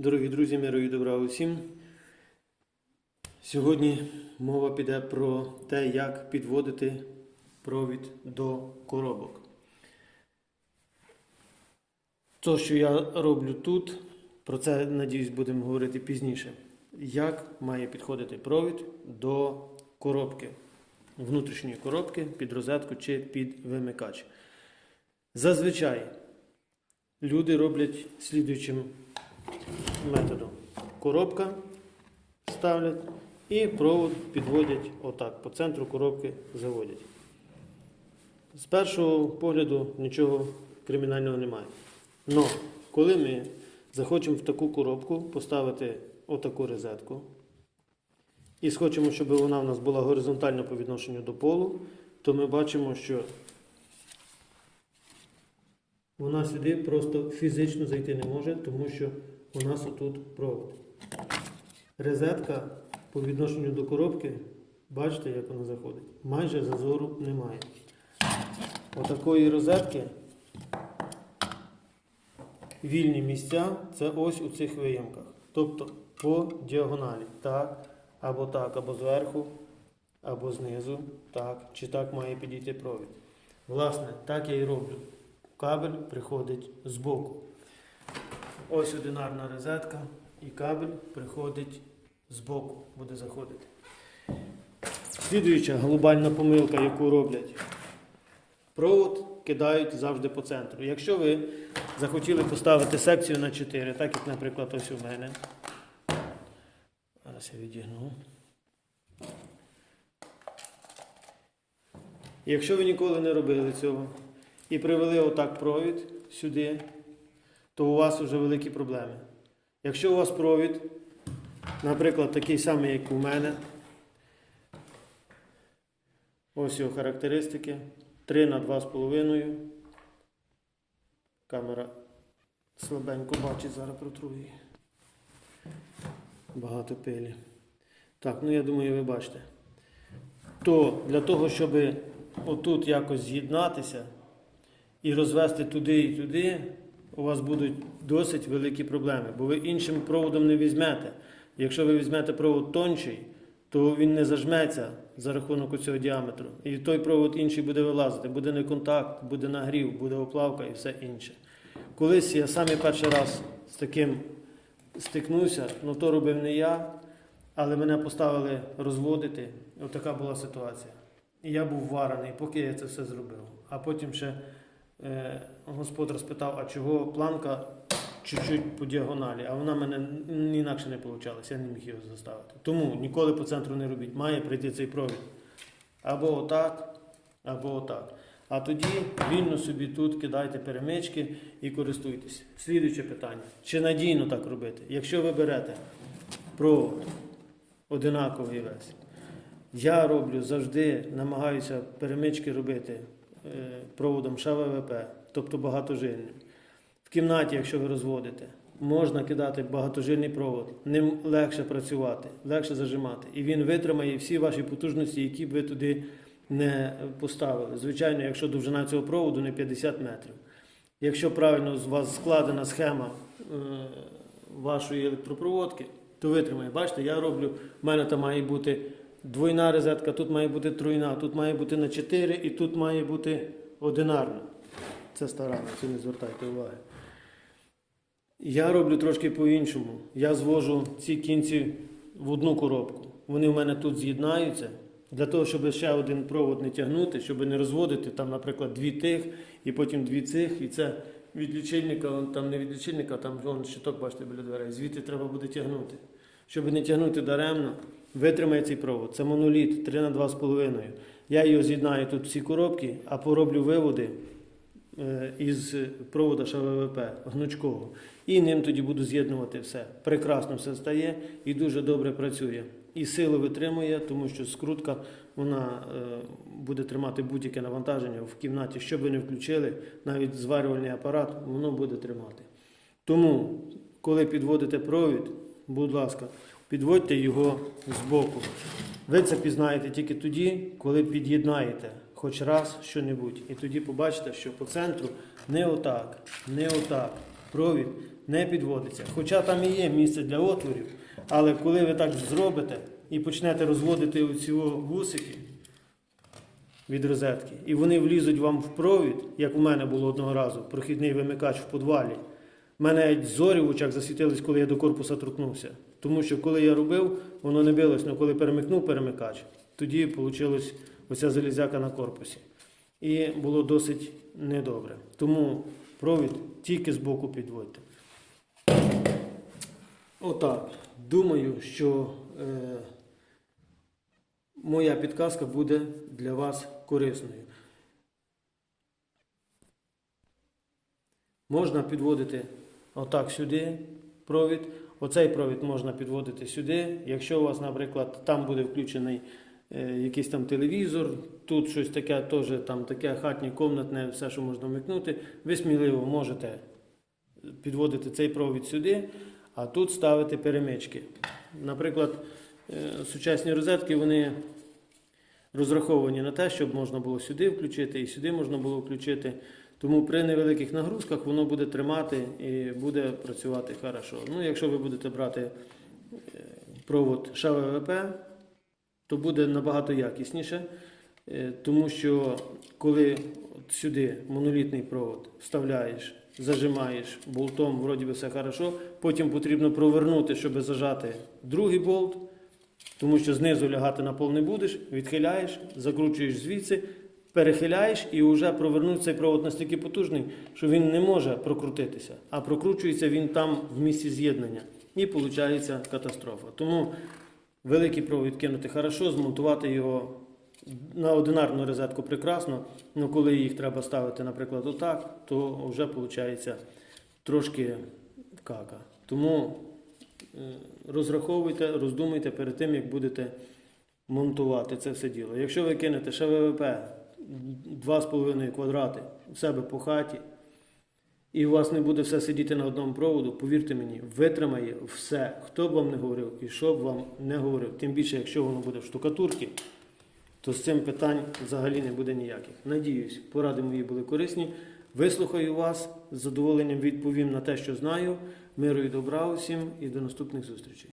Дорогі друзі, миру і добра усім. Сьогодні мова піде про те, як підводити провід до коробок. То, що я роблю тут, про це, надіюсь, будемо говорити пізніше. Як має підходити провід до коробки, внутрішньої коробки під розетку чи під вимикач. Зазвичай люди роблять слідуючим методом. Коробка ставлять і провод підводять отак, по центру коробки заводять. З першого погляду нічого кримінального немає. Но коли ми захочемо в таку коробку поставити отаку розетку і схочемо, щоб вона в нас була горизонтальна по відношенню до полу, то ми бачимо, що вона сюди просто фізично зайти не може, тому що у нас отут провод. Розетка по відношенню до коробки, бачите, як вона заходить? Майже зазору немає. Отакої розетки вільні місця це ось у цих виямках. Тобто по діагоналі. Так, або так, або зверху, або знизу. Так, чи так має підійти провід. Власне, так я і роблю. Кабель приходить збоку. Ось одинарна розетка і кабель приходить збоку, буде заходити. Слідуюча глобальна помилка, яку роблять. Провод кидають завжди по центру. Якщо ви захотіли поставити секцію на 4, так як, наприклад, ось у мене. Зараз я відігну. Якщо ви ніколи не робили цього і привели отак провід сюди, то у вас вже великі проблеми. Якщо у вас провід, наприклад, такий самий, як у мене, ось його характеристики, 3 на 2,5. Камера слабенько бачить, зараз протру її. Багато пилі. Так, ну я думаю, ви бачите. То для того, щоб отут якось з'єднатися і розвести туди і туди, у вас будуть досить великі проблеми, бо ви іншим проводом не візьмете. Якщо ви візьмете провод тонший, то він не зажметься за рахунок цього діаметру. І той провод інший буде вилазити, буде не контакт, буде нагрів, буде оплавка і все інше. Колись я саме перший раз з таким стикнувся, ну то робив не я, але мене поставили розводити. Отака була ситуація. І я був варений, поки я це все зробив. А потім ще господар спитав, а чого планка чуть-чуть по діагоналі, а вона в мене інакше не вийшла, я не міг його заставити. Тому ніколи по центру не робіть. Має прийти цей провід. Або отак, або отак. А тоді вільно собі тут кидайте перемички і користуйтесь. Слідуюче питання. Чи надійно так робити? Якщо ви берете провод одинаковий весь, я роблю завжди, намагаюся перемички робити е, проводом ШВВП, тобто багатожильним. В кімнаті, якщо ви розводите, можна кидати багатожильний провод, ним легше працювати, легше зажимати. І він витримає всі ваші потужності, які б ви туди не поставили. Звичайно, якщо довжина цього проводу не 50 метрів. Якщо правильно з вас складена схема е, вашої електропроводки, то витримає. Бачите, я роблю, в мене там має бути двойна розетка, тут має бути тройна, тут має бути на 4 і тут має бути одинарна. Це стара, це не звертайте уваги. Я роблю трошки по-іншому. Я звожу ці кінці в одну коробку. Вони в мене тут з'єднаються. Для того, щоб ще один провод не тягнути, щоб не розводити там, наприклад, дві тих і потім дві цих. І це від лічильника, там не від лічильника, там вон щиток, бачите, біля дверей. Звідти треба буде тягнути. Щоб не тягнути даремно, витримає цей провод. Це моноліт 3 на 2,5. Я його з'єднаю тут всі коробки, а пороблю виводи е, із провода ШВВП гнучкого. І ним тоді буду з'єднувати все. Прекрасно все стає і дуже добре працює. І силу витримує, тому що скрутка вона е, буде тримати будь-яке навантаження в кімнаті. Що би не включили, навіть зварювальний апарат, воно буде тримати. Тому, коли підводите провід, будь ласка, підводьте його збоку. Ви це пізнаєте тільки тоді, коли під'єднаєте хоч раз що-небудь. І тоді побачите, що по центру не отак, не отак. Провід не підводиться. Хоча там і є місце для отворів, але коли ви так зробите і почнете розводити оці гусики від розетки, і вони влізуть вам в провід, як у мене було одного разу, прохідний вимикач в подвалі. У мене навіть зорі в очах засвітились, коли я до корпуса торкнувся. Тому що коли я робив, воно не билось, але коли перемикнув перемикач, тоді вийшла оця залізяка на корпусі. І було досить недобре. Тому провід тільки з боку підводьте. Отак. Думаю, що е, моя підказка буде для вас корисною. Можна підводити отак сюди провід. Оцей провід можна підводити сюди. Якщо у вас, наприклад, там буде включений е, якийсь там телевізор, тут щось таке, теж там таке хатнє, комнатне, все, що можна вмикнути, ви сміливо можете підводити цей провід сюди, а тут ставити перемички. Наприклад, е, сучасні розетки вони розраховані на те, щоб можна було сюди включити і сюди можна було включити. Тому при невеликих нагрузках воно буде тримати і буде працювати хорошо. Ну, якщо ви будете брати е, провод ШВВП, то буде набагато якісніше, е, тому що коли сюди монолітний провод вставляєш, зажимаєш болтом, вроді би все хорошо, потім потрібно провернути, щоб зажати другий болт, тому що знизу лягати на пол не будеш, відхиляєш, закручуєш звідси, перехиляєш і вже провернути цей провод настільки потужний, що він не може прокрутитися, а прокручується він там в місці з'єднання. І виходить катастрофа. Тому великий провід кинути хорошо, змонтувати його на одинарну розетку прекрасно, але коли їх треба ставити, наприклад, отак, то вже виходить трошки кака. Тому розраховуйте, роздумуйте перед тим, як будете монтувати це все діло. Якщо ви кинете ШВВП 2,5 квадрати в себе по хаті, і у вас не буде все сидіти на одному проводу, повірте мені, витримає все, хто б вам не говорив і що б вам не говорив. Тим більше, якщо воно буде в штукатурці, то з цим питань взагалі не буде ніяких. Надіюсь, поради мої були корисні. Вислухаю вас, з задоволенням відповім на те, що знаю. Миру і добра усім і до наступних зустрічей.